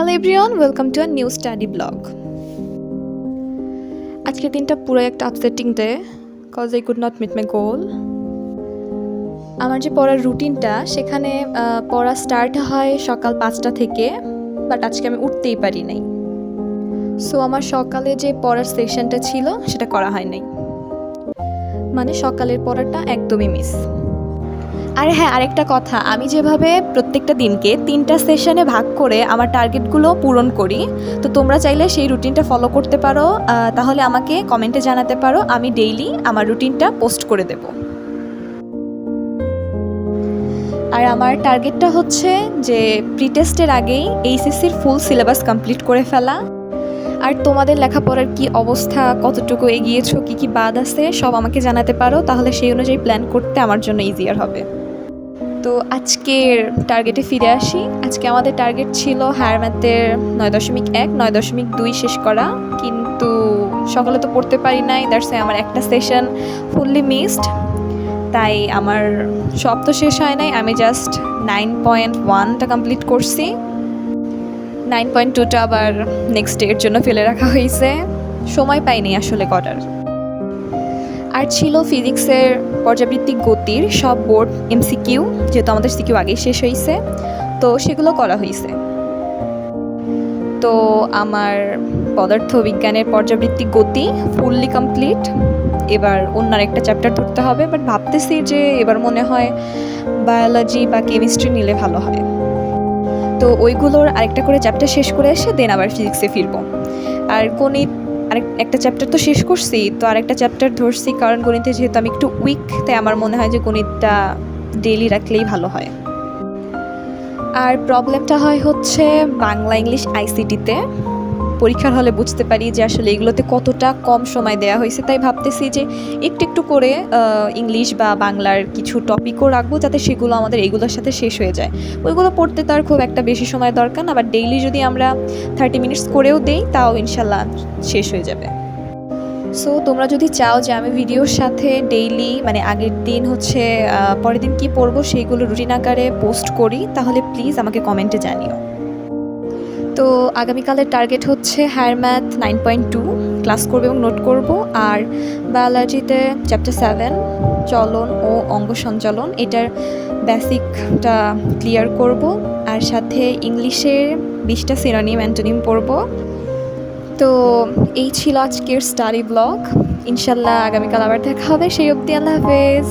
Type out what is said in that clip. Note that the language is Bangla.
Hello everyone welcome to a new study blog আজকের দিনটা পুরো একটা upsetting day cause I could not meet my goal আমার যে পড়ার রুটিনটা সেখানে পড়া স্টার্ট হয় সকাল পাঁচটা থেকে বাট আজকে আমি উঠতেই পারি নাই। সো আমার সকালে যে পড়ার সেশনটা ছিল, সেটা করা হয় নাই। মানে সকালের পড়াটা একদমই মিস আর হ্যাঁ আরেকটা কথা। আমি যেভাবে প্রত্যেকটা দিনকে তিনটা সেশনে ভাগ করে আমার টার্গেটগুলো পূরণ করি, তো তোমরা চাইলে সেই রুটিনটা ফলো করতে পারো। তাহলে আমাকে কমেন্টে জানাতে পারো, আমি ডেইলি আমার রুটিনটা পোস্ট করে দেব। আর আমার টার্গেটটা হচ্ছে যে প্রিটেস্টের আগেই এইচএসসির ফুল সিলেবাস কমপ্লিট করে ফেলা। আর তোমাদের লেখাপড়ার কি অবস্থা, কতটুকু এগিয়েছো, কি কি বাদ আছে, সব আমাকে জানাতে পারো। তাহলে সেই অনুযায়ী প্ল্যান করতে আমার জন্য ইজিয়ার হবে। তো আজকের টার্গেটে ফিরে আসি। আজকে আমাদের টার্গেট ছিল হায়ার ম্যাথের নয় দশমিক এক, নয় দশমিক দুই শেষ করা। কিন্তু সকালে তো পড়তে পারি নাই দ্যাটস আমার একটা সেশন ফুললি মিসড তাই আমার সব তো শেষ হয় নাই, আমি জাস্ট নাইন পয়েন্ট ওয়ানটা কমপ্লিট করছি। নাইন পয়েন্ট টুটা আবার নেক্সট ডের জন্য ফেলে রাখা হয়েছে। সময় পাইনি আসলে করার। আর ছিল ফিজিক্সের পর্যাবৃত্তিক গতির সব বোর্ড, এমসিকিউ, যেহেতু আমাদের সিকিউ আগেই শেষ হয়েছে তো সেগুলো করা হয়েছে তো আমার পদার্থ বিজ্ঞানের পর্যাবৃত্তিক গতি ফুললি কমপ্লিট এবার অন্য একটা চ্যাপ্টার ধরতে হবে বাট ভাবতেছি যে এবার মনে হয় বায়োলজি বা কেমিস্ট্রি নিলে ভালো হয় তো ওইগুলোর আরেকটা করে চ্যাপ্টার শেষ করে এসে দেন আবার ফিজিক্সে ফিরবো। আর গণিত আরেক, একটা চ্যাপ্টার তো শেষ করছি, তো আরেকটা চ্যাপ্টার ধরছি, কারণ গণিতে যেহেতু আমি একটু উইক তাই আমার মনে হয় যে গণিতটা ডেলি রাখলেই ভালো হয়। আর প্রবলেমটা হয় হচ্ছে বাংলা ইংলিশ আইসিটিতে পরীক্ষার হলে বুঝতে পারি যে আসলে এগুলোতে কতটা কম সময় দেওয়া হয়েছে। তাই ভাবতেছি যে একটু একটু করে ইংলিশ বা বাংলার কিছু টপিকও রাখব যাতে সেগুলো আমাদের এগুলোর সাথে শেষ হয়ে যায়। ওইগুলো পড়তে তার খুব একটা বেশি সময় দরকার না, আবার ডেইলি যদি আমরা থার্টি মিনিটস করেও দেই, তাও ইনশাল্লাহ শেষ হয়ে যাবে। সো তোমরা যদি চাও যে আমি ভিডিওর সাথে ডেইলি মানে আগের দিন হচ্ছে পরের দিন কি পড়ব, সেইগুলো রুটিন আকারে পোস্ট করি, তাহলে প্লিজ আমাকে কমেন্টে জানিও। তো আগামীকালের টার্গেট হচ্ছে higher math nine point two class করব এবং নোট করব। আর বায়োলজিতে চ্যাপ্টার সেভেন চলন ও অঙ্গ সঞ্চালন, এটার বেসিকটা ক্লিয়ার করব। আর সাথে ইংলিশের বিশটা সিনোনিম অ্যান্টোনিম পড়ব। তো এই ছিল আজকের স্টাডি ব্লগ ইনশাল্লাহ আগামীকাল আবার দেখা হবে। সেই অবধি আল্লাহ হাফেজ।